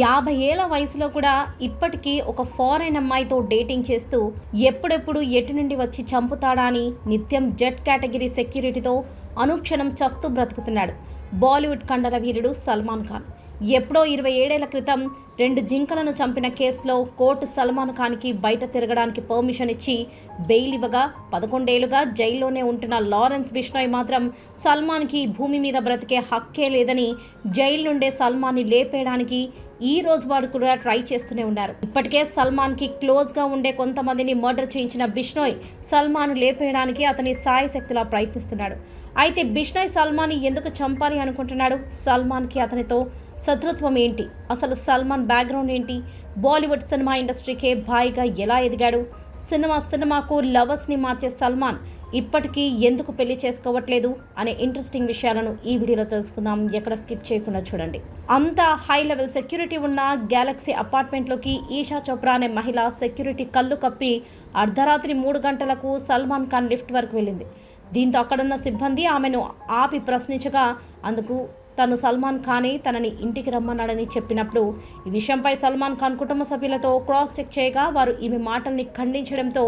యాభై ఏళ్ళ వయసులో కూడా ఇప్పటికీ ఒక ఫారెన్ అమ్మాయితో డేటింగ్ చేస్తూ ఎప్పుడెప్పుడు ఎటు నుండి వచ్చి చంపుతాడా అని నిత్యం జెట్ కేటగిరీ సెక్యూరిటీతో అనుక్షణం చస్తూ బ్రతుకుతున్నాడు. బాలీవుడ్ కండల వీరుడు సల్మాన్ ఖాన్. ఎప్పుడో ఇరవై ఏడేళ్ళ క్రితం రెండు జింకలను చంపిన కేసులో కోర్టు సల్మాన్ ఖాన్కి బయట తిరగడానికి పర్మిషన్ ఇచ్చి బెయిల్ ఇవ్వగా పదకొండేళ్ళుగా జైల్లోనే ఉంటున్న లారెన్స్ బిష్నాయ్ మాత్రం సల్మాన్కి భూమి మీద బ్రతికే హక్కే లేదని జైలు నుండే సల్మాన్ని లేపేయడానికి ఈ రోజు వాడు కూడా ట్రై చేస్తూనే ఉన్నారు. ఇప్పటికే సల్మాన్కి క్లోజ్గా ఉండే కొంతమందిని మర్డర్ చేయించిన బిష్నోయ్ సల్మాన్ లేపేయడానికి అతని సాయశక్తిలా ప్రయత్నిస్తున్నాడు. అయితే బిష్నోయ్ సల్మాన్ని ఎందుకు చంపాలి అనుకుంటున్నాడు? సల్మాన్కి అతనితో శత్రుత్వం ఏంటి? అసలు సల్మాన్ బ్యాక్గ్రౌండ్ ఏంటి? బాలీవుడ్ సినిమా ఇండస్ట్రీకే భాయిగా ఎలా ఎదిగాడు? సినిమా సినిమాకు లవర్స్ని మార్చే సల్మాన్ ఇప్పటికీ ఎందుకు పెళ్ళి చేసుకోవట్లేదు? అనే ఇంట్రెస్టింగ్ విషయాలను ఈ వీడియోలో తెలుసుకుందాం. ఎక్కడ స్కిప్ చేయకుండా చూడండి. అంత హై లెవెల్ సెక్యూరిటీ ఉన్న గ్యాలక్సీ అపార్ట్మెంట్లోకి ఈషా చోప్రా అనే మహిళ సెక్యూరిటీ కళ్ళు కప్పి అర్ధరాత్రి మూడు గంటలకు సల్మాన్ ఖాన్ లిఫ్ట్ వరకు వెళ్ళింది. దీంతో అక్కడున్న సిబ్బంది ఆమెను ఆపి ప్రశ్నించగా అందుకు తను సల్మాన్ ఖానే తనని ఇంటికి రమ్మన్నాడని చెప్పినప్పుడు ఈ విషయంపై సల్మాన్ ఖాన్ కుటుంబ సభ్యులతో క్రాస్ చెక్ చేయగా వారు ఈమె మాటల్ని ఖండించడంతో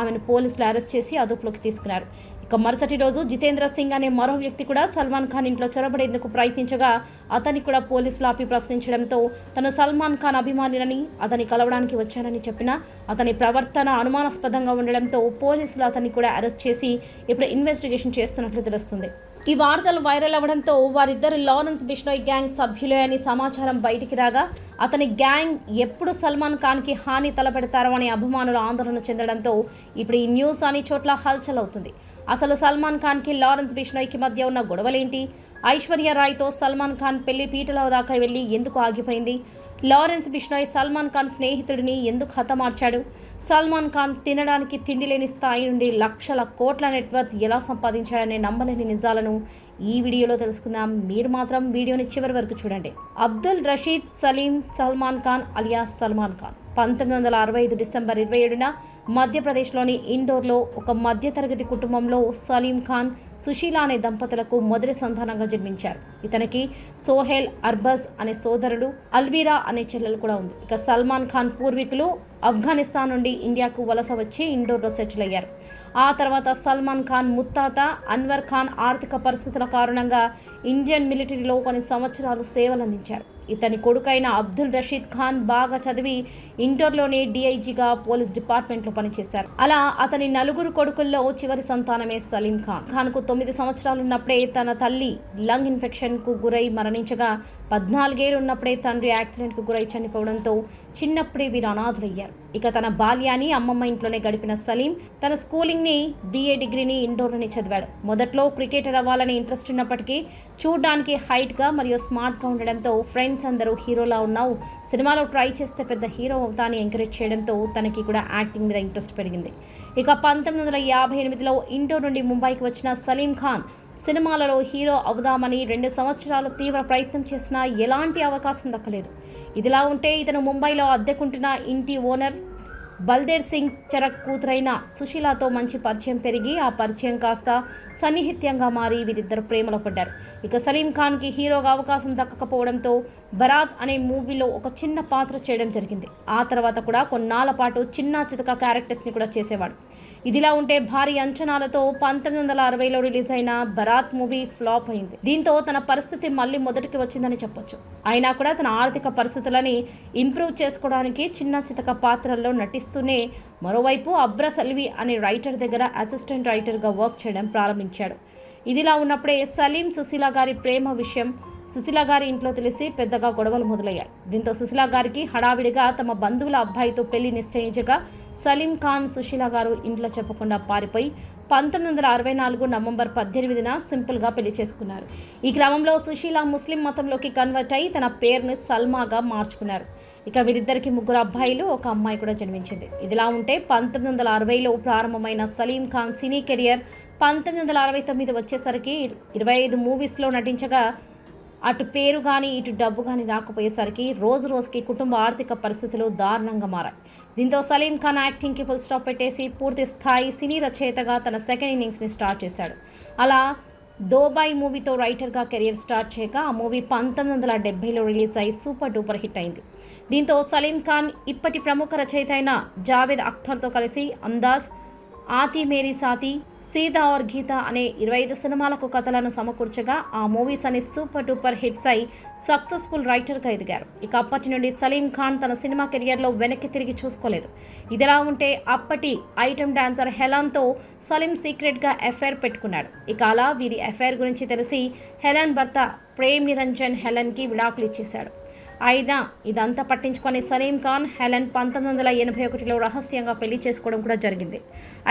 ఆమెను పోలీసులు అరెస్ట్ చేసి అదుపులోకి తీసుకున్నారు. ఇక మరుసటి రోజు జితేంద్ర సింగ్ అనే మరో వ్యక్తి కూడా సల్మాన్ ఖాన్ ఇంట్లో చొరబడేందుకు ప్రయత్నించగా అతన్ని కూడా పోలీసులు ఆపి ప్రశ్నించడంతో తను సల్మాన్ ఖాన్ అభిమానినని అతని కలవడానికి వచ్చానని చెప్పినా అతని ప్రవర్తన అనుమానాస్పదంగా ఉండడంతో పోలీసులు అతన్ని కూడా అరెస్ట్ చేసి ఇప్పుడు ఇన్వెస్టిగేషన్ చేస్తున్నట్లు తెలుస్తుంది. ఈ వార్తలు వైరల్ అవ్వడంతో వారిద్దరు లారెన్స్ బిష్నోయ్ గ్యాంగ్ సభ్యులే అని సమాచారం బయటికి రాగా అతని గ్యాంగ్ ఎప్పుడు సల్మాన్ ఖాన్కి హాని తలపెడతారో అనే అభిమానులు ఆందోళన చెందడంతో ఇప్పుడు ఈ న్యూస్ అని చోట్ల హల్చల్ అవుతుంది అసలు సల్మాన్ ఖాన్కి లారెన్స్ బిష్నోయ్కి మధ్య ఉన్న గొడవలేంటి? ఐశ్వర్య రాయ్తో సల్మాన్ ఖాన్ పెళ్ళి పీటల దాకా వెళ్ళి ఎందుకు ఆగిపోయింది? లారెన్స్ బిష్నాయ్ సల్మాన్ ఖాన్ స్నేహితుడిని ఎందుకు హతమార్చాడు? సల్మాన్ ఖాన్ తినడానికి తిండి లేని స్థాయి నుండి లక్షల కోట్ల నెట్వర్త్ ఎలా సంపాదించాడనే నమ్మలేని నిజాలను ఈ వీడియోలో తెలుసుకుందాం. మీరు మాత్రం వీడియోని చివరి వరకు చూడండి. అబ్దుల్ రషీద్ సలీం సల్మాన్ ఖాన్ అలియా సల్మాన్ ఖాన్. పంతొమ్మిది వందల అరవై ఐదు డిసెంబర్ ఇరవై ఏడున మధ్యప్రదేశ్లోని ఇండోర్లో ఒక మధ్యతరగతి కుటుంబంలో సలీం ఖాన్ సుశీల అనే దంపతులకు మొదటి సంతానంగా జన్మించారు. ఇతనికి సోహెల్ అర్బజ్ అనే సోదరుడు అల్వీరా అనే చెల్లెలు కూడా ఉంది. ఇక సల్మాన్ ఖాన్ పూర్వీకులు ఆఫ్ఘనిస్తాన్ నుండి ఇండియాకు వలస వచ్చి ఇండోర్లో సెటిల్ అయ్యారు. ఆ తర్వాత సల్మాన్ ఖాన్ ముత్తాత అన్వర్ ఖాన్ ఆర్థిక పరిస్థితుల కారణంగా ఇండియన్ మిలిటరీలో కొన్ని సంవత్సరాలు సేవలు అందించారు ఇతని కొడుకైన అబ్దుల్ రషీద్ ఖాన్ బాగా చదివి ఇంటర్లోనే డిఐజీగా పోలీస్ డిపార్ట్మెంట్లో పనిచేశారు. అలా అతని నలుగురు కొడుకుల్లో చివరి సంతానమే సలీం ఖాన్. ఖాన్కు తొమ్మిది సంవత్సరాలు ఉన్నప్పుడే తన తల్లి లంగ్ ఇన్ఫెక్షన్కు గురై మరణించగా పద్నాలుగేళ్ళు ఉన్నప్పుడే తండ్రి యాక్సిడెంట్కు గురై చనిపోవడంతో చిన్నప్పుడే వీరు అనాథులయ్యారు. ఇక తన బాల్యాన్ని అమ్మమ్మ ఇంట్లోనే గడిపిన సలీం తన స్కూలింగ్ని బీఏ డిగ్రీని ఇండోర్లోనే చదివాడు. మొదట్లో క్రికెటర్ అవ్వాలని ఇంట్రెస్ట్ ఉన్నప్పటికీ చూడడానికి హైట్గా మరియు స్మార్ట్గా ఉండడంతో ఫ్రెండ్స్ అందరూ హీరోలా ఉన్నావు. సినిమాలో ట్రై చేస్తే పెద్ద హీరో అవుతా అని ఎంకరేజ్ చేయడంతో తనకి కూడా యాక్టింగ్ మీద ఇంట్రెస్ట్ పెరిగింది. ఇక పంతొమ్మిది వందల యాభై ఎనిమిదిలో ఇండోర్ నుండి ముంబైకి వచ్చిన సలీం ఖాన్ సినిమాలలో హీరో అవుదామని రెండు సంవత్సరాలు తీవ్ర ప్రయత్నం చేసినా ఎలాంటి అవకాశం దక్కలేదు. ఇదిలా ఉంటే ఇతను ముంబైలో అద్దెకుంటున్న ఇంటి ఓనర్ బల్దేర్ సింగ్ చరక్ కూతురైన సుశీలతో మంచి పరిచయం పెరిగి ఆ పరిచయం కాస్త సన్నిహిత్యంగా మారి వీరిద్దరు ప్రేమలో పడ్డారు. ఇక సలీం ఖాన్కి హీరోగా అవకాశం దక్కకపోవడంతో బరాత్ అనే మూవీలో ఒక చిన్న పాత్ర చేయడం జరిగింది. ఆ తర్వాత కూడా కొన్నాళ్ళ పాటు చిన్న చితక క్యారెక్టర్స్ని కూడా చేసేవాడు. ఇదిలా ఉంటే భారీ అంచనాలతో పంతొమ్మిది వందల అరవైలో రిలీజ్ అయిన బరాత్ మూవీ ఫ్లాప్ అయింది. దీంతో తన పరిస్థితి మళ్ళీ మొదటికి వచ్చిందని చెప్పొచ్చు. అయినా కూడా తన ఆర్థిక పరిస్థితులని ఇంప్రూవ్ చేసుకోవడానికి చిన్న చితక పాత్రల్లో నటిస్తూనే మరోవైపు అబ్రసల్వి అనే రైటర్ దగ్గర అసిస్టెంట్ రైటర్గా వర్క్ చేయడం ప్రారంభించాడు. ఇదిలా ఉన్నప్పుడే సలీం సుశీల గారి ప్రేమ విషయం సుశీల గారి ఇంట్లో తెలిసి పెద్దగా గొడవలు మొదలయ్యాయి. దీంతో సుశీల గారికి హడావిడిగా తమ బంధువుల అబ్బాయితో పెళ్ళి నిశ్చయించగా సలీం ఖాన్ సుశీల గారు ఇంట్లో చెప్పకుండా పారిపోయి పంతొమ్మిది వందల అరవై నాలుగు నవంబర్ పద్దెనిమిదిన సింపుల్గా పెళ్ళి చేసుకున్నారు. ఈ క్రమంలో సుశీల ముస్లిం మతంలోకి కన్వర్ట్ అయి తన పేరును సల్మాగా మార్చుకున్నారు. ఇక వీరిద్దరికి ముగ్గురు అబ్బాయిలు ఒక అమ్మాయి కూడా జన్మించింది. ఇదిలా ఉంటే పంతొమ్మిది వందల అరవైలో ప్రారంభమైన సలీం ఖాన్ సినీ కెరియర్ పంతొమ్మిది వందల అరవై తొమ్మిది వచ్చేసరికి ఇరవై ఐదు మూవీస్లో నటించగా అటు పేరు కానీ ఇటు డబ్బు కానీ రాకపోయేసరికి రోజు రోజుకి కుటుంబ ఆర్థిక పరిస్థితులు దారుణంగా మారాయి. దీంతో సలీం ఖాన్ యాక్టింగ్కి ఫుల్ స్టాప్ పెట్టేసి పూర్తి స్థాయి సినీ రచయితగా తన సెకండ్ ఇన్నింగ్స్ని స్టార్ట్ చేశాడు. అలా దోబాయ్ మూవీతో రైటర్గా కెరియర్ స్టార్ట్ చేయక ఆ మూవీ పంతొమ్మిది వందల డెబ్బైలో రిలీజ్ అయి సూపర్ డూపర్ హిట్ అయింది. దీంతో సలీం ఖాన్ ఇప్పటి ప్రముఖ రచయిత అయిన జావేద్ అఖ్తర్తో కలిసి అందాజ్ ఆతి మేరీ సాతి సీతా ఆర్ గీత అనే ఇరవై ఐదు సినిమాలకు కథలను సమకూర్చగా ఆ మూవీస్ అనే సూపర్ డూపర్ హిట్స్ అయి సక్సెస్ఫుల్ రైటర్గా ఎదిగారు. ఇక అప్పటి నుండి సలీం ఖాన్ తన సినిమా కెరియర్లో వెనక్కి తిరిగి చూసుకోలేదు. ఇదిలా ఉంటే అప్పటి ఐటమ్ డాన్సర్ హెలాన్తో సలీం సీక్రెట్గా ఎఫ్ఐఆర్ పెట్టుకున్నాడు. ఇక అలా వీరి ఎఫ్ఐఆర్ గురించి తెలిసి హెలాన్ భర్త ప్రేమ్ నిరంజన్ హెలన్కి విడాకులు ఇచ్చేశాడు. అయినా ఇదంతా పట్టించుకొని సలీం ఖాన్ హెలెన్ పంతొమ్మిది వందల ఎనభై ఒకటిలో రహస్యంగా పెళ్ళి చేసుకోవడం కూడా జరిగింది.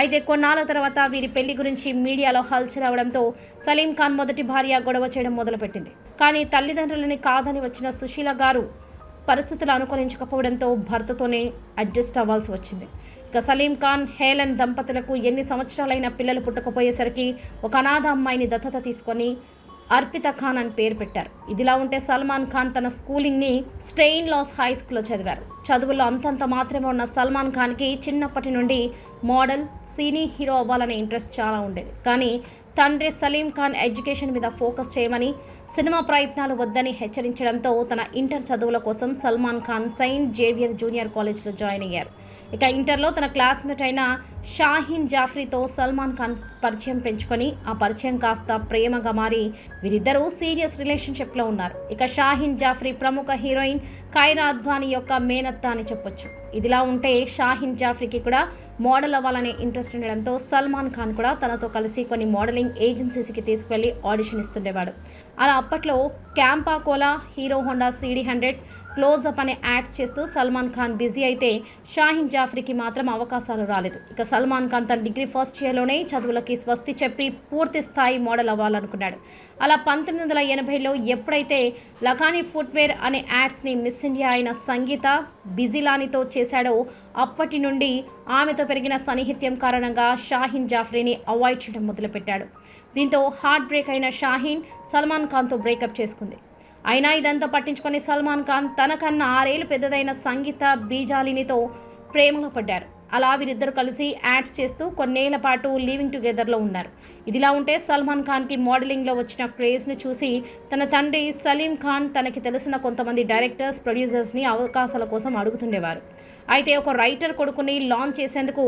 అయితే కొన్నాళ్ళ తర్వాత వీరి పెళ్ళి గురించి మీడియాలో హల్చల్ అవడంతో సలీం ఖాన్ మొదటి భార్య గొడవ చేయడం మొదలుపెట్టింది. కానీ తల్లిదండ్రులని కాదని వచ్చిన సుశీల గారు పరిస్థితులు అనుకూలించకపోవడంతో భర్తతోనే అడ్జస్ట్ అవ్వాల్సి వచ్చింది. ఇక సలీం ఖాన్ హేలన్ దంపతులకు ఎన్ని సంవత్సరాలైన పిల్లలు పుట్టకపోయేసరికి ఒక అనాథ అమ్మాయిని దత్తత తీసుకొని అర్పిత ఖాన్ అని పేరు పెట్టారు. ఇదిలా ఉంటే సల్మాన్ ఖాన్ తన స్కూలింగ్ని స్టెయిన్ లాస్ హై స్కూల్లో చదివారు. చదువుల్లో అంతంత మాత్రమే ఉన్న సల్మాన్ ఖాన్కి చిన్నప్పటి నుండి మోడల్ సినీ హీరో అవ్వాలనే ఇంట్రెస్ట్ చాలా ఉండేది. కానీ తండ్రి సలీం ఖాన్ ఎడ్యుకేషన్ మీద ఫోకస్ చేయమని సినిమా ప్రయత్నాలు వద్దని హెచ్చరించడంతో తన ఇంటర్ చదువుల కోసం Salman Khan Saint Xavier junior కాలేజ్లో జాయిన్ అయ్యారు. ఇక ఇంటర్లో తన క్లాస్మేట్ అయిన షాహీన్ జాఫ్రీతో సల్మాన్ ఖాన్ పరిచయం పెంచుకొని ఆ పరిచయం కాస్త ప్రేమగా మారి వీరిద్దరూ సీరియస్ రిలేషన్షిప్లో ఉన్నారు. ఇక షాహీన్ జాఫ్రీ ప్రముఖ హీరోయిన్ కైరా అద్వానీ యొక్క మేనత్త అని చెప్పొచ్చు. ఇదిలా ఉంటే షాహీన్ జాఫ్రీకి కూడా మోడల్ అవ్వాలనే ఇంట్రెస్ట్ ఉండడంతో సల్మాన్ ఖాన్ కూడా తనతో కలిసి కొన్ని మోడలింగ్ ఏజెన్సీస్కి తీసుకువెళ్ళి ఆడిషన్ ఇస్తుండేవాడు. అలా అప్పట్లో Campa Cola Hero Honda CD hundred Closeup అనే యాడ్స్ చేస్తూ సల్మాన్ ఖాన్ బిజీ అయితే షాహిన్ జాఫ్రీకి మాత్రం అవకాశాలు రాలేదు. ఇక సల్మాన్ ఖాన్ తన డిగ్రీ ఫస్ట్ ఇయర్లోనే చదువులకి స్వస్తి చెప్పి పూర్తి స్థాయి మోడల్ అవ్వాలనుకున్నాడు. అలా పంతొమ్మిది వందల ఎనభైలో ఎప్పుడైతే లఖానీ ఫుట్వేర్ అనే యాడ్స్ని మిస్ ఇండియా అయిన సంగీత బిజిలానితో చేశాడో అప్పటి నుండి ఆమెతో పెరిగిన సన్నిహిత్యం కారణంగా షాహిన్ జాఫ్రీని అవాయిడ్ చేయడం మొదలుపెట్టాడు. దీంతో హార్ట్ బ్రేక్ అయిన షాహీన్ సల్మాన్ ఖాన్తో బ్రేకప్ చేసుకుంది. అయినా ఇదంతా పట్టించుకొని సల్మాన్ ఖాన్ తనకన్నా ఆరేళ్ళు పెద్దదైన సంగీత బీజాలినితో ప్రేమలో పడ్డారు. అలా వీరిద్దరు కలిసి యాడ్స్ చేస్తూ కొన్నేళ్ళ పాటు లివింగ్ టుగెదర్లో ఉన్నారు. ఇదిలా ఉంటే సల్మాన్ ఖాన్కి మోడలింగ్లో వచ్చిన క్రేజ్ను చూసి తన తండ్రి సలీం ఖాన్ తనకి తెలిసిన కొంతమంది డైరెక్టర్స్ ప్రొడ్యూసర్స్ని అవకాశాల కోసం అడుగుతుండేవారు. అయితే ఒక రైటర్ కొడుకుని లాంచ్ చేసేందుకు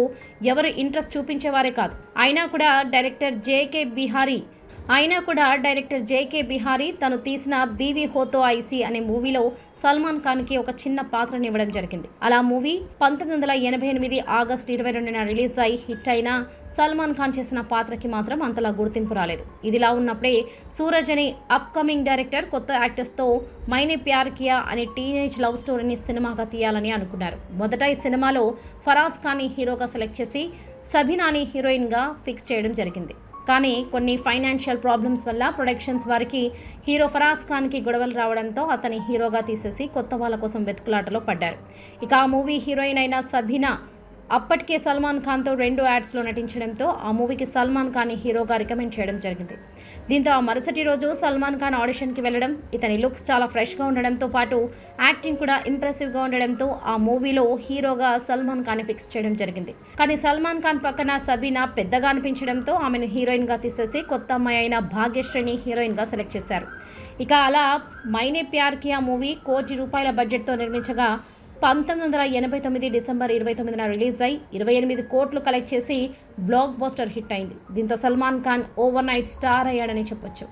ఎవరు ఇంట్రెస్ట్ చూపించేవారే కాదు. అయినా కూడా డైరెక్టర్ జేకే బిహారీ అయినా కూడా డైరెక్టర్ జేకే బిహారీ తను తీసిన బీవీ హోతో ఐసీ అనే మూవీలో సల్మాన్ ఖాన్కి ఒక చిన్న పాత్రని ఇవ్వడం జరిగింది. అలా మూవీ పంతొమ్మిది వందల ఎనభై ఎనిమిది ఆగస్ట్ ఇరవై రెండున రిలీజ్ అయి హిట్ అయిన సల్మాన్ ఖాన్ చేసిన పాత్రకి మాత్రం అంతలా గుర్తింపు రాలేదు. ఇదిలా ఉన్నప్పుడే సూరజ్ అనే అప్కమింగ్ డైరెక్టర్ కొత్త యాక్టర్స్తో మైనే ప్యార్ కియా అనే టీనేజ్ లవ్ స్టోరీని సినిమాగా తీయాలని అనుకున్నారు. మొదట ఈ సినిమాలో ఫరాజ్ ఖాన్ని హీరోగా సెలెక్ట్ చేసి సబినాని హీరోయిన్గా ఫిక్స్ చేయడం జరిగింది. కానీ కొన్ని ఫైనాన్షియల్ ప్రాబ్లమ్స్ వల్ల ప్రొడక్షన్స్ వారికి హీరో ఫరాజ్ ఖాన్కి గొడవలు రావడంతో అతని హీరోగా తీసేసి కొత్త వాళ్ళ కోసం వెతుకులాటలో పడ్డారు. ఇక ఆ మూవీ హీరోయిన్ అయిన సబీనా అప్పటికే సల్మాన్ ఖాన్తో రెండు యాడ్స్లో నటించడంతో ఆ మూవీకి సల్మాన్ ఖాన్ హీరోగా రికమెండ్ చేయడం జరిగింది. దీంతో ఆ మరుసటి రోజు సల్మాన్ ఖాన్ ఆడిషన్కి వెళ్ళడం ఇతని లుక్స్ చాలా ఫ్రెష్గా ఉండడంతో పాటు యాక్టింగ్ కూడా ఇంప్రెసివ్గా ఉండడంతో ఆ మూవీలో హీరోగా సల్మాన్ ఖాన్ ఫిక్స్ చేయడం జరిగింది. కానీ సల్మాన్ ఖాన్ పక్కన సబీనా పెద్దగా అనిపించడంతో ఆమెను హీరోయిన్గా తీసేసి కొత్త అమ్మాయి అయిన భాగ్యశ్రీని హీరోయిన్గా సెలెక్ట్ చేశారు. ఇక అలా మైనే ప్యార్ కియా మూవీ కోటి రూపాయల బడ్జెట్తో నిర్మించగా పంతొమ్మిది వందల ఎనభై తొమ్మిది డిసెంబర్ ఇరవై తొమ్మిదిన రిలీజ్ అయి ఇరవై ఎనిమిది కోట్లు కలెక్ట్ చేసి బ్లాక్ బస్టర్ హిట్ అయింది. దీంతో Salman Khan overnight star అయ్యాడని చెప్పొచ్చు.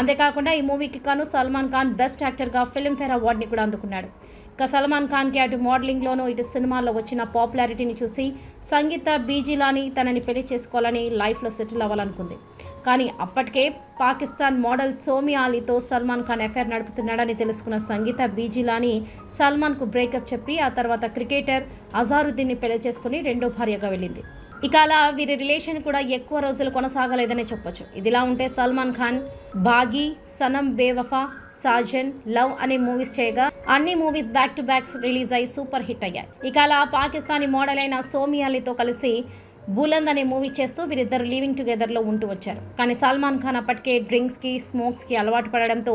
అంతేకాకుండా ఈ మూవీకి కాను సల్మాన్ ఖాన్ బెస్ట్ యాక్టర్గా ఫిల్మ్ఫేర్ అవార్డుని కూడా అందుకున్నాడు. ఇక సల్మాన్ ఖాన్కి అటు మోడలింగ్లోనూ ఇటు సినిమాల్లో వచ్చిన పాపులారిటీని చూసి సంగీత బీజీలాని తనని పెళ్ళి చేసుకోవాలని లైఫ్లో సెటిల్ అవ్వాలనుకుంది. కానీ అప్పటికే పాకిస్తాన్ మోడల్ సోమి అలీతో సల్మాన్ ఖాన్ ఎఫ్ఐఆర్ నడుపుతున్నాడని తెలుసుకున్న సంగీత బీజీలాని సల్మాన్కు బ్రేకప్ చెప్పి ఆ తర్వాత క్రికెటర్ అజారుద్దీన్ని పెళ్ళి చేసుకుని రెండో భార్యగా వెళ్ళింది. ఇక అలా వీరి రిలేషన్ కూడా ఎక్కువ రోజులు కొనసాగలేదనే చెప్పొచ్చు. ఇదిలా ఉంటే సల్మాన్ ఖాన్ బాగి సనం బేవఫా సాజన్ లవ్ అనే మూవీస్ చేయగా అన్ని movies back to backs release అయి సూపర్ హిట్ అయ్యాయి. ఇక అలా పాకిస్తానీ మోడల్ అయిన సోమి అలీతో కలిసి బులంద్ అనే మూవీ చేస్తూ వీరిద్దరు లివింగ్ టుగెదర్లో ఉంటూ వచ్చారు. కానీ సల్మాన్ ఖాన్ అప్పటికే డ్రింక్స్కి స్మోక్స్కి అలవాటు పడడంతో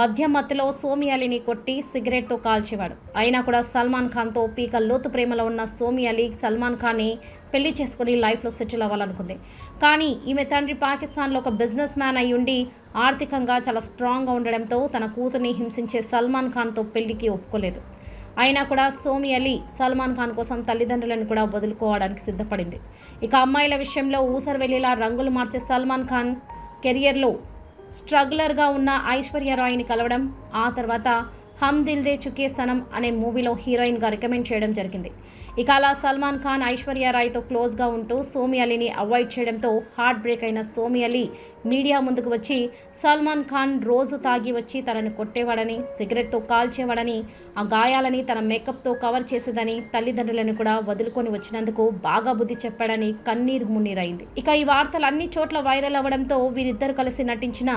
మధ్య మత్తులో సోమియాలిని కొట్టి సిగరెట్తో కాల్చేవాడు. అయినా కూడా సల్మాన్ ఖాన్తో పీక లోతు ప్రేమలో ఉన్న సోమియాలి సల్మాన్ ఖాన్ని పెళ్ళి చేసుకుని లైఫ్లో సెటిల్ అవ్వాలనుకుంది. కానీ ఈమె తండ్రి పాకిస్తాన్లో ఒక బిజినెస్ మ్యాన్ అయి ఉండి ఆర్థికంగా చాలా స్ట్రాంగ్గా ఉండడంతో తన కూతుర్ని హింసించే సల్మాన్ ఖాన్తో పెళ్ళికి ఒప్పుకోలేదు. అయినా కూడా సోమి అలీ సల్మాన్ ఖాన్ కోసం తల్లిదండ్రులను కూడా వదులుకోవడానికి సిద్ధపడింది. ఇక అమ్మాయిల విషయంలో ఊసరు వెళ్ళేలా రంగులు మార్చే సల్మాన్ ఖాన్ కెరియర్లో స్ట్రగ్లర్గా ఉన్న ఐశ్వర్య రాయ్ని కలవడం ఆ తర్వాత హమ్ దిల్దే చుకే సనం అనే మూవీలో హీరోయిన్గా రికమెండ్ చేయడం జరిగింది. ఇక అలా సల్మాన్ ఖాన్ ఐశ్వర్య రాయ్తో క్లోజ్గా ఉంటూ సోమి అలీని అవాయిడ్ చేయడంతో హార్ట్ బ్రేక్ అయిన సోమి అలీ మీడియా ముందుకు వచ్చి సల్మాన్ ఖాన్ రోజు తాగి వచ్చి తనని కొట్టేవాడని సిగరెట్తో కాల్చేవాడని ఆ గాయాలని తన మేకప్తో కవర్ చేసేదని తల్లిదండ్రులను కూడా వదులుకొని వచ్చినందుకు బాగా బుద్ధి చెప్పాడని కన్నీరు మున్నీరైంది. ఇక ఈ వార్తలు అన్ని చోట్ల వైరల్ అవ్వడంతో వీరిద్దరు కలిసి నటించిన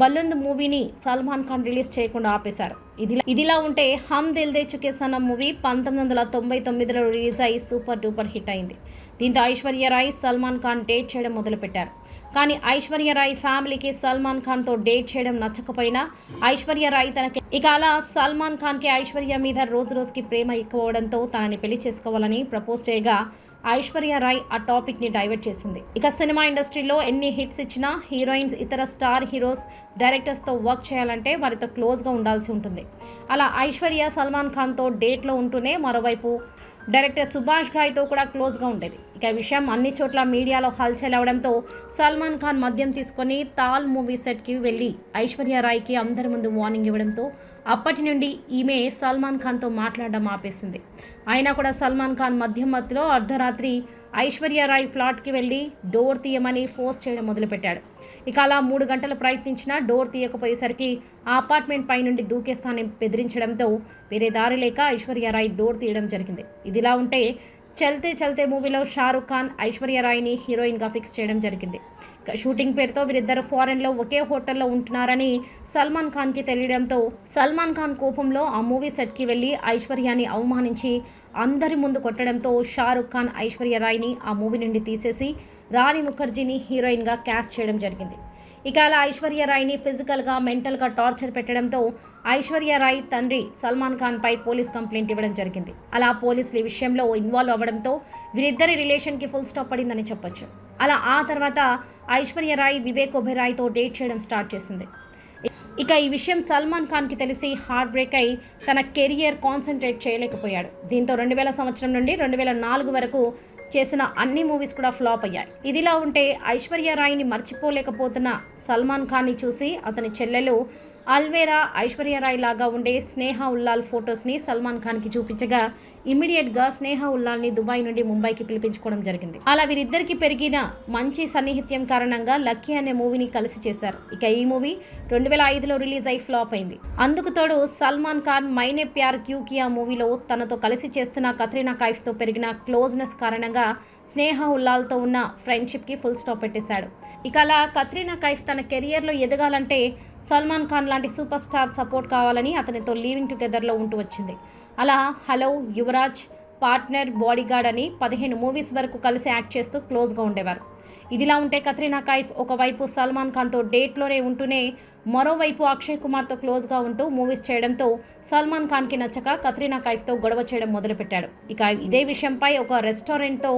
బల్లుంద్ మూవీని సల్మాన్ ఖాన్ రిలీజ్ చేయకుండా ఆపేశారు. ఇది ఇదిలా ఉంటే హమ్ దిల్ దే చుకే సనం మూవీ పంతొమ్మిది వందల తొంభై తొమ్మిదిలో రిలీజ్ అయి సూపర్ డూపర్ హిట్ అయింది. దీంతో ఐశ్వర్య రాయ్ సల్మాన్ ఖాన్ డేట్ చేయడం మొదలుపెట్టారు. కానీ ఐశ్వర్య రాయ్ ఫ్యామిలీకి సల్మాన్ ఖాన్తో డేట్ చేయడం నచ్చకపోయినా ఐశ్వర్య రాయ్ తనకి ఇక అలా సల్మాన్ ఖాన్కి ఐశ్వర్య మీద రోజు రోజుకి ప్రేమ ఎక్కువ అవడంతో తనని పెళ్ళి చేసుకోవాలని ప్రపోజ్ చేయగా ఐశ్వర్య రాయ్ ఆ టాపిక్ని డైవర్ట్ చేసింది. ఇక సినిమా ఇండస్ట్రీలో ఎన్ని హిట్స్ ఇచ్చినా హీరోయిన్స్ ఇతర స్టార్ హీరోస్ డైరెక్టర్స్తో వర్క్ చేయాలంటే వారితో క్లోజ్గా ఉండాల్సి ఉంటుంది. అలా ఐశ్వర్య సల్మాన్ ఖాన్తో డేట్లో ఉంటూనే మరోవైపు డైరెక్టర్ సుభాష్ ఘాయ్తో కూడా క్లోజ్గా ఉండేది. ఇక విషయం అన్ని చోట్ల మీడియాలో హల్చల్ అవడంతో సల్మాన్ ఖాన్ మద్యం తీసుకొని తాల్ మూవీ సెట్కి వెళ్ళి ఐశ్వర్య రాయ్కి అందరి ముందు వార్నింగ్ ఇవ్వడంతో అప్పటి నుండి ఈమె సల్మాన్ ఖాన్తో మాట్లాడడం ఆపేసింది. అయినా కూడా సల్మాన్ ఖాన్ మధ్య మధ్యలో అర్ధరాత్రి ఐశ్వర్య రాయ్ ఫ్లాట్కి వెళ్ళి డోర్ తీయమని ఫోర్స్ చేయడం మొదలుపెట్టాడు. ఇక అలా మూడు గంటలు ప్రయత్నించినా డోర్ తీయకపోయేసరికి ఆ అపార్ట్మెంట్ పై నుండి దూకేస్తానని బెదిరించడంతో వేరే దారి లేక ఐశ్వర్య రాయ్ డోర్ తీయడం జరిగింది. ఇదిలా ఉంటే చల్తే చల్తే మూవీలో షారుఖ్ ఖాన్ ఐశ్వర్య రాయ్ని హీరోయిన్గా ఫిక్స్ చేయడం జరిగింది. షూటింగ్ పేరుతో వీరిద్దరు ఫారెన్లో ఒకే హోటల్లో ఉంటున్నారని సల్మాన్ ఖాన్కి తెలియడంతో సల్మాన్ ఖాన్ కోపంలో ఆ మూవీ సెట్కి వెళ్ళి ఐశ్వర్యాని అవమానించి అందరి ముందు కొట్టడంతో షారుఖ్ ఖాన్ ఐశ్వర్య రాయ్ని ఆ మూవీ నుండి తీసేసి రాణి ముఖర్జీని హీరోయిన్గా క్యాస్ట్ చేయడం జరిగింది. ఇక అలా ఐశ్వర్య రాయ్ని ఫిజికల్గా మెంటల్గా టార్చర్ పెట్టడంతో ఐశ్వర్య రాయ్ తండ్రి సల్మాన్ ఖాన్పై పోలీస్ కంప్లైంట్ ఇవ్వడం జరిగింది. అలా పోలీసులు ఈ విషయంలో ఇన్వాల్వ్ అవ్వడంతో వీరిద్దరి రిలేషన్కి ఫుల్ స్టాప్ పడిందని చెప్పొచ్చు. అలా ఆ తర్వాత ఐశ్వర్య రాయ్ వివేక్ ఒబెరాయ్తో డేట్ చేయడం స్టార్ట్ చేసింది. ఇక ఈ విషయం సల్మాన్ ఖాన్కి తెలిసి హార్ట్ బ్రేక్ అయి తన కెరియర్ కాన్సన్ట్రేట్ చేయలేకపోయాడు. దీంతో రెండు వేల సంవత్సరం నుండి రెండు వేల నాలుగు వరకు చేసిన అన్ని మూవీస్ కూడా ఫ్లాప్ అయ్యాయి. ఇదిలా ఉంటే ఐశ్వర్య రాయ్ని మర్చిపోలేకపోతున్న సల్మాన్ ఖాన్ని చూసి అతని చెల్లెలు అల్వేరా ఐశ్వర్య రాయ్ లాగా ఉండే స్నేహ ఉల్లాల్ ఫొటోస్ని సల్మాన్ ఖాన్కి చూపించగా ఇమ్మీడియట్గా స్నేహ ఉల్లాల్ని దుబాయ్ నుండి ముంబైకి పిలిపించుకోవడం జరిగింది. అలా వీరిద్దరికి పెరిగిన మంచి సన్నిహిత్యం కారణంగా లక్కీ అనే మూవీని కలిసి చేశారు. ఇక ఈ మూవీ రెండు వేల ఐదులో రిలీజ్ అయి ఫ్లాప్ అయింది. అందుకు తోడు సల్మాన్ ఖాన్ మైనే ప్యార్ క్యూ కియా మూవీలో తనతో కలిసి చేస్తున్న కత్రినా కైఫ్తో పెరిగిన క్లోజ్నెస్ కారణంగా స్నేహ ఉల్లాల్తో ఉన్న ఫ్రెండ్షిప్కి ఫుల్ స్టాప్ పెట్టేశాడు. ఇక అలా కత్రినా కైఫ్ తన కెరియర్లో ఎదగాలంటే సల్మాన్ ఖాన్ లాంటి సూపర్ స్టార్ సపోర్ట్ కావాలని అతనితో లీవింగ్ టుగెదర్లో ఉంటూ వచ్చింది. అలా హలో యువరాజ్ పార్ట్నర్ బాడీగార్డ్ అని పదిహేను మూవీస్ వరకు కలిసి యాక్ట్ చేస్తూ క్లోజ్గా ఉండేవారు. ఇదిలా ఉంటే కత్రినా కైఫ్ ఒకవైపు సల్మాన్ ఖాన్తో డేట్లోనే ఉంటూనే మరోవైపు అక్షయ్ కుమార్తో క్లోజ్గా ఉంటూ మూవీస్ చేయడంతో సల్మాన్ ఖాన్కి నచ్చక కత్రినా కైఫ్తో గొడవ చేయడం మొదలుపెట్టాడు. ఇక ఇదే విషయంపై ఒక రెస్టారెంట్తో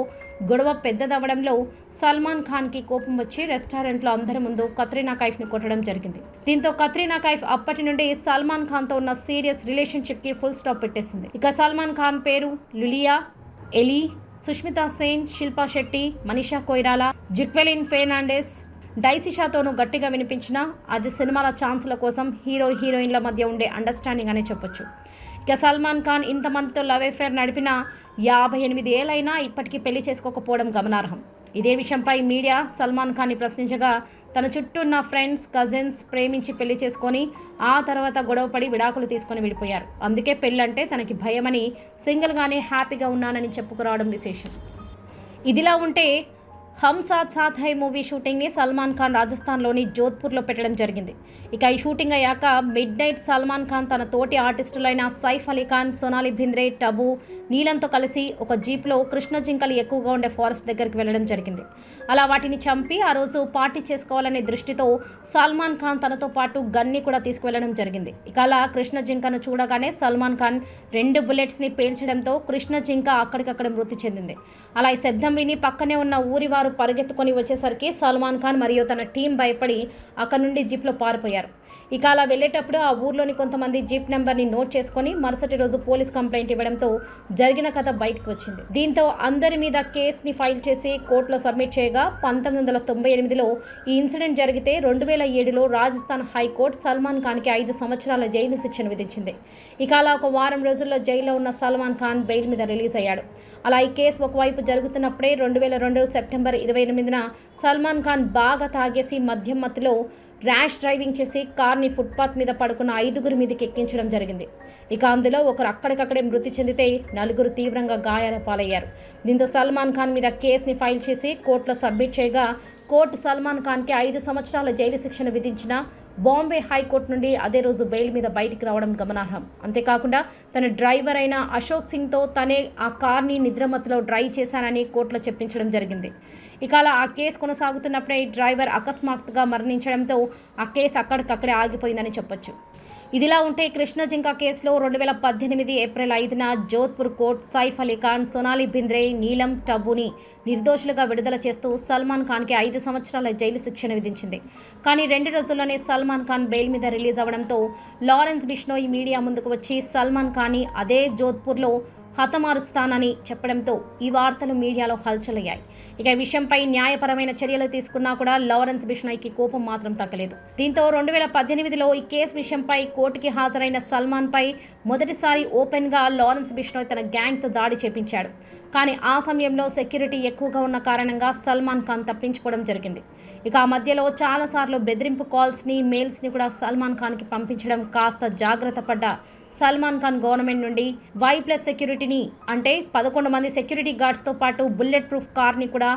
గొడవ పెద్దదవ్వడంలో సల్మాన్ ఖాన్కి కోపం వచ్చి రెస్టారెంట్లో అందరి ముందు కత్రినా కైఫ్ని కొట్టడం జరిగింది. దీంతో కత్రినా కైఫ్ అప్పటి నుండి సల్మాన్ ఖాన్తో ఉన్న సీరియస్ రిలేషన్షిప్కి ఫుల్ స్టాప్ పెట్టేసింది. ఇక సల్మాన్ ఖాన్ పేరు లులియా ఎలీ సుష్మితా సేన్ శిల్పా శెట్టి మనీషా కొయిరాలా జిక్వెలిన్ ఫెర్నాండెస్ డైసిషాతోనూ గట్టిగా వినిపించినా అది సినిమాల ఛాన్స్ల కోసం హీరో హీరోయిన్ల మధ్య ఉండే అండర్స్టాండింగ్ అనే చెప్పొచ్చు. ఇక సల్మాన్ ఖాన్ ఇంతమందితో లవ్ అఫేర్ నడిపిన యాభై ఎనిమిది ఏళ్ళైనా ఇప్పటికీ పెళ్ళి చేసుకోకపోవడం గమనార్హం. ఇదే విషయంపై మీడియా సల్మాన్ ఖాన్ని ప్రశ్నించగా తన చుట్టూ ఉన్న ఫ్రెండ్స్ కజిన్స్ ప్రేమించి పెళ్ళి చేసుకొని ఆ తర్వాత గొడవపడి విడాకులు తీసుకొని విడిపోయారు. అందుకే పెళ్ళంటే తనకి భయమని సింగిల్గానే హ్యాపీగా ఉన్నానని చెప్పుకురావడం విశేషం. ఇదిలా ఉంటే హమ్ సాత్ సాత్ హై మూవీ షూటింగ్ని సల్మాన్ ఖాన్ రాజస్థాన్లోని జోధ్పూర్లో పెట్టడం జరిగింది. ఇక ఈ షూటింగ్ అయ్యాక మిడ్ నైట్ సల్మాన్ ఖాన్ తన తోటి ఆర్టిస్టులైన సైఫ్ అలీ ఖాన్ సోనాలి భింద్రే టబు నీలంతో కలిసి ఒక జీప్లో కృష్ణ జింకలు ఎక్కువగా ఉండే ఫారెస్ట్ దగ్గరికి వెళ్ళడం జరిగింది. అలా వాటిని చంపి ఆ రోజు పార్టీ చేసుకోవాలనే దృష్టితో సల్మాన్ ఖాన్ తనతో పాటు గన్ని కూడా తీసుకువెళ్ళడం జరిగింది. ఇక అలా కృష్ణ జింకను చూడగానే సల్మాన్ ఖాన్ రెండు బుల్లెట్స్ని పేల్చడంతో కృష్ణ జింక అక్కడికక్కడ మృతి చెందింది. అలా ఈ శబ్దం విని పక్కనే ఉన్న ఊరి వారు పరిగెత్తుకొని వచ్చేసరికి సల్మాన్ ఖాన్ మరియు తన టీం భయపడి అక్కడి నుండి జీప్లో పారిపోయారు. ఇక అలా వెళ్ళేటప్పుడు ఆ ఊర్లోని కొంతమంది జీప్ నెంబర్ని నోట్ చేసుకొని మరుసటి రోజు పోలీస్ కంప్లైంట్ ఇవ్వడంతో జరిగిన కథ బయటకు వచ్చింది. దీంతో అందరి మీద కేసుని ఫైల్ చేసి కోర్టులో సబ్మిట్ చేయగా పంతొమ్మిది వందల తొంభై ఎనిమిదిలో ఈ ఇన్సిడెంట్ జరిగితే రెండు వేల ఏడులో రాజస్థాన్ హైకోర్టు సల్మాన్ ఖాన్కి ఐదు సంవత్సరాల జైలు శిక్షను విధించింది. ఇక అలా ఒక వారం రోజుల్లో జైల్లో ఉన్న సల్మాన్ ఖాన్ బెయిల్ మీద రిలీజ్ అయ్యాడు. అలా ఈ కేసు ఒకవైపు జరుగుతున్నప్పుడే రెండు వేల రెండు సెప్టెంబర్ ఇరవై ఎనిమిదిన సల్మాన్ ఖాన్ బాగా తాగేసి మద్యం మత్తులో ర్యాష్ డ్రైవింగ్ చేసి కార్ని ఫుట్పాత్ మీద పడుకున్న ఐదుగురి మీదకి ఎక్కించడం జరిగింది. ఇక అందులో ఒకరు అక్కడికక్కడే మృతి చెందితే నలుగురు తీవ్రంగా గాయాల పాలయ్యారు. దీంతో సల్మాన్ ఖాన్ మీద కేసుని ఫైల్ చేసి కోర్టులో సబ్మిట్ చేయగా కోర్టు సల్మాన్ ఖాన్కి ఐదు సంవత్సరాల జైలు శిక్షను విధించిన బాంబే హైకోర్టు నుండి అదే రోజు బెయిల్ మీద బయటికి రావడం గమనార్హం. అంతేకాకుండా తన డ్రైవర్ అయిన అశోక్ సింగ్తో తనే ఆ కార్ని నిద్రమత్తులో డ్రైవ్ చేశానని కోర్టులో చెప్పించడం జరిగింది. ఇక అలా ఆ కేసు కొనసాగుతున్నప్పుడే డ్రైవర్ అకస్మాత్తుగా మరణించడంతో ఆ కేసు అక్కడికక్కడే ఆగిపోయిందని చెప్పొచ్చు. ఇదిలా ఉంటే కృష్ణ జింక కేసులో రెండు వేల పద్దెనిమిది ఏప్రిల్ ఐదున జోధ్పూర్ కోర్ట్ సైఫ్ అలీ ఖాన్ సోనాలి బింద్రే నీలం టబుని నిర్దోషులుగా విడుదల చేస్తూ సల్మాన్ ఖాన్కి ఐదు సంవత్సరాల జైలు శిక్షణ విధించింది. కానీ రెండు రోజుల్లోనే సల్మాన్ ఖాన్ బెయిల్ మీద రిలీజ్ అవ్వడంతో లారెన్స్ బిష్నోయ్ మీడియా ముందుకు వచ్చి సల్మాన్ ఖాన్ని అదే జోధ్పూర్లో హతమారుస్తానని చెప్పడంతో ఈ వార్తలు మీడియాలో హల్చల్ అయ్యాయి ఇక ఈ విషయంపై న్యాయపరమైన చర్యలు తీసుకున్నా కూడా లారెన్స్ బిష్నాయ్కి కోపం మాత్రం తగ్గలేదు. దీంతో రెండు వేల పద్దెనిమిదిలో ఈ కేసు విషయంపై కోర్టుకి హాజరైన సల్మాన్పై మొదటిసారి ఓపెన్గా లారెన్స్ బిష్నోయ్ తన గ్యాంగ్తో దాడి చేపించాడు. కానీ ఆ సమయంలో సెక్యూరిటీ ఎక్కువగా ఉన్న కారణంగా సల్మాన్ ఖాన్ తప్పించుకోవడం జరిగింది. ఇక ఆ మధ్యలో చాలాసార్లు బెదిరింపు కాల్స్ని మెయిల్స్ని కూడా సల్మాన్ ఖాన్కి పంపించడం కాస్త జాగ్రత్త పడ్డ సల్మాన్ ఖాన్ గవర్నమెంట్ నుండి వై ప్లస్ సెక్యూరిటీని అంటే పదకొండు మంది సెక్యూరిటీ గార్డ్స్తో పాటు బుల్లెట్ ప్రూఫ్ కార్ని కూడా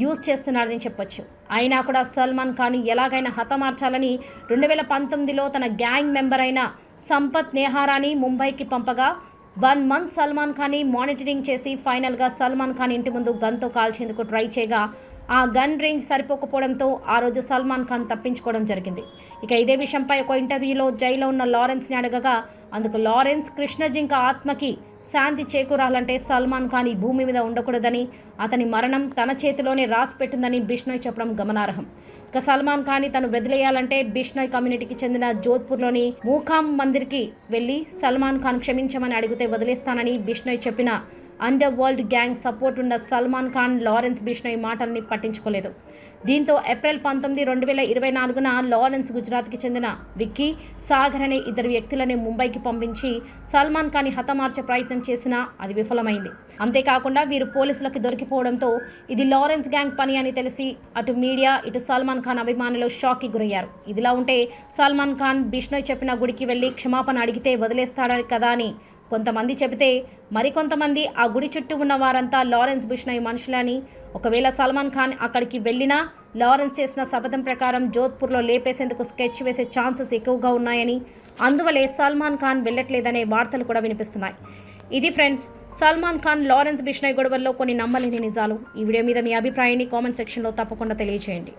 యూజ్ చేస్తున్నాడని చెప్పొచ్చు. అయినా కూడా సల్మాన్ ఖాన్ ఎలాగైనా హతమార్చాలని రెండు వేల పంతొమ్మిదిలో తన గ్యాంగ్ మెంబర్ అయిన సంపత్ నేహారాని ముంబైకి పంపగా వన్ మంత్ సల్మాన్ ఖాన్ని మానిటరింగ్ చేసి ఫైనల్గా సల్మాన్ ఖాన్ ఇంటి ముందు గన్తో కాల్చేందుకు ట్రై చేయగా ఆ గన్ రేంజ్ సరిపోకపోవడంతో ఆ రోజు సల్మాన్ ఖాన్ తప్పించుకోవడం జరిగింది. ఇక ఇదే విషయంపై ఒక ఇంటర్వ్యూలో జైల్లో ఉన్న లారెన్స్ని అడగగా అందుకు లారెన్స్ కృష్ణజింక ఆత్మకి శాంతి చేకూరాలంటే సల్మాన్ ఖాన్ ఈ భూమి మీద ఉండకూడదని అతని మరణం తన చేతిలోనే రాసి పెట్టిందని బిష్నోయ్ చెప్పడం గమనార్హం. ఇక సల్మాన్ ఖాన్ని తను వదిలేయాలంటే బిష్నోయ్ కమ్యూనిటీకి చెందిన జోధ్పూర్లోని మూఖాం మందిర్కి వెళ్ళి సల్మాన్ ఖాన్ క్షమించమని అడిగితే వదిలేస్తానని బిష్ణోయ్ చెప్పిన అండర్ వరల్డ్ గ్యాంగ్ సపోర్ట్ ఉన్న సల్మాన్ ఖాన్ లారెన్స్ బిష్నోయ్ మాటల్ని పట్టించుకోలేదు. దీంతో ఏప్రిల్ పంతొమ్మిది రెండు వేల ఇరవై నాలుగున లారెన్స్ గుజరాత్కి చెందిన విక్కీ సాగర్ అనే ఇద్దరు వ్యక్తులని ముంబైకి పంపించి సల్మాన్ ఖాన్ని హతమార్చే ప్రయత్నం చేసినా అది విఫలమైంది. అంతేకాకుండా వీరు పోలీసులకు దొరికిపోవడంతో ఇది లారెన్స్ గ్యాంగ్ పని అని తెలిసి అటు మీడియా ఇటు సల్మాన్ ఖాన్ అభిమానులు షాక్కి గురయ్యారు. ఇదిలా ఉంటే సల్మాన్ ఖాన్ బిష్ణోయ్ చెప్పిన గుడికి వెళ్ళి క్షమాపణ అడిగితే వదిలేస్తాడని కదా అని కొంతమంది చెబితే మరికొంతమంది ఆ గుడి చుట్టూ ఉన్న వారంతా లారెన్స్ బిష్నోయ్ మనుషులని. ఒకవేళ సల్మాన్ ఖాన్ అక్కడికి వెళ్ళినా లారెన్స్ చేసిన శపథం ప్రకారం జోధ్పూర్లో లేపేసేందుకు స్కెచ్ వేసే ఛాన్సెస్ ఎక్కువగా ఉన్నాయని. అందువలే సల్మాన్ ఖాన్ వెళ్ళట్లేదనే వార్తలు కూడా వినిపిస్తున్నాయి. ఇది ఫ్రెండ్స్ సల్మాన్ ఖాన్ లారెన్స్ బిష్నోయ్ గొడవల్లో కొన్ని నమ్మలేని నిజాలు. ఈ వీడియో మీద మీ అభిప్రాయాన్ని కామెంట్ సెక్షన్లో తప్పకుండా తెలియజేయండి